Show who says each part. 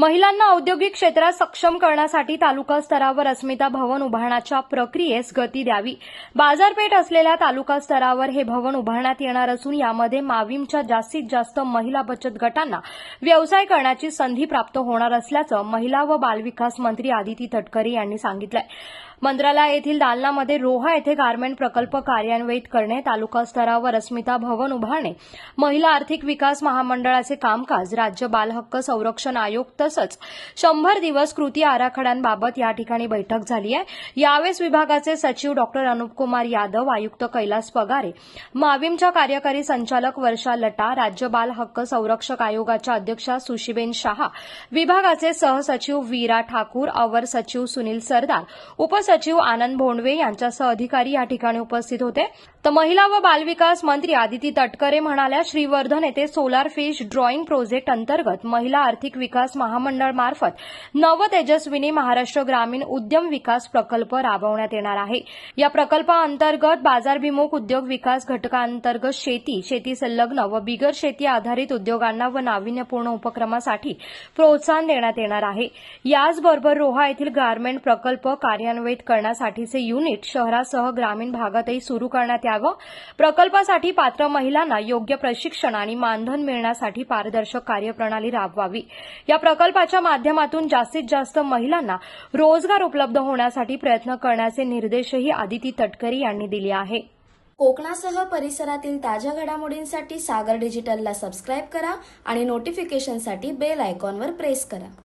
Speaker 1: महिलांना औद्योगिक क्षेत्रात सक्षम करण्यासाठी तालुका स्तरावर अस्मिता भवन उभारण्याच्या प्रक्रियेस गती द्यावी. बाजारपेठ असलेल्या तालुका स्तरावर हे भवन उभारण्यात येणार असून यामध्ये माविमच्या जास्तीत जास्त महिला बचत गटांना व्यवसाय करण्याची संधी प्राप्त होणार असल्याचं महिला व बालविकास मंत्री आदिती तटकरे यांनी सांगितलंय. मंत्रालय येथील दालनामध्ये रोहा येथे गारमेंट प्रकल्प कार्यान्वित करणे तालुका स्तरावर अस्मिता भवन उभारणे महिला आर्थिक विकास महामंडळाचे कामकाज राज्य बालहक्क संरक्षण आयोग तसंच शंभर दिवस कृती आराखड्यांबाबत या ठिकाणी बैठक झाली आहे. यावेळेस विभागाचे सचिव डॉक्टर अनुपकुमार यादव आयुक्त कैलास पगारे माविमच्या कार्यकारी संचालक वर्षा लटा राज्य बाल हक्क संरक्षक आयोगाच्या अध्यक्षा सुशीबेन शहा विभागाचे सहसचिव वीरा ठाकूर अवर सचिव सुनील सरदार सचिव आनंद भोंडवे यांच्यासह अधिकारी या ठिकाणी उपस्थित होते. तर महिला व बालविकास मंत्री आदिती तटकरे म्हणाल्या श्रीवर्धन येथे सोलार फिश ड्रॉइंग प्रोजेक्ट अंतर्गत महिला आर्थिक विकास महामंडळ मार्फत नव तेजस्विनी महाराष्ट्र ग्रामीण उद्यम विकास प्रकल्प राबवण्यात येणार आहे. या प्रकल्पाअंतर्गत बाजारभिमुख उद्योग विकास घटकांतर्गत शेती शेती संलग्न व बिगर शेती आधारित उद्योगांना व नाविन्यपूर्ण उपक्रमासाठी प्रोत्साहन देण्यात येणार आहे. याचबरोबर रोहा येथील गारमेंट प्रकल्प कार्यान्वित करण्यासाठीचे युनिट शहरासह ग्रामीण भागातही सुरू करण्यात यावं. प्रकल्पासाठी पात्र महिलांना योग्य प्रशिक्षण आणि मानधन मिळण्यासाठी पारदर्शक कार्यप्रणाली राबवावी. या प्रकल्पाच्या माध्यमातून जास्तीत जास्त महिलांना रोजगार उपलब्ध होण्यासाठी प्रयत्न करण्याचे निर्देशही आदिती तटकरी यांनी दिले आहे.
Speaker 2: कोकणासह परिसरातील ताज्या घडामोडींसाठी सागर डिजिटलला सबस्क्राईब करा आणि नोटिफिकेशनसाठी बेल आयकॉनवर प्रेस करा.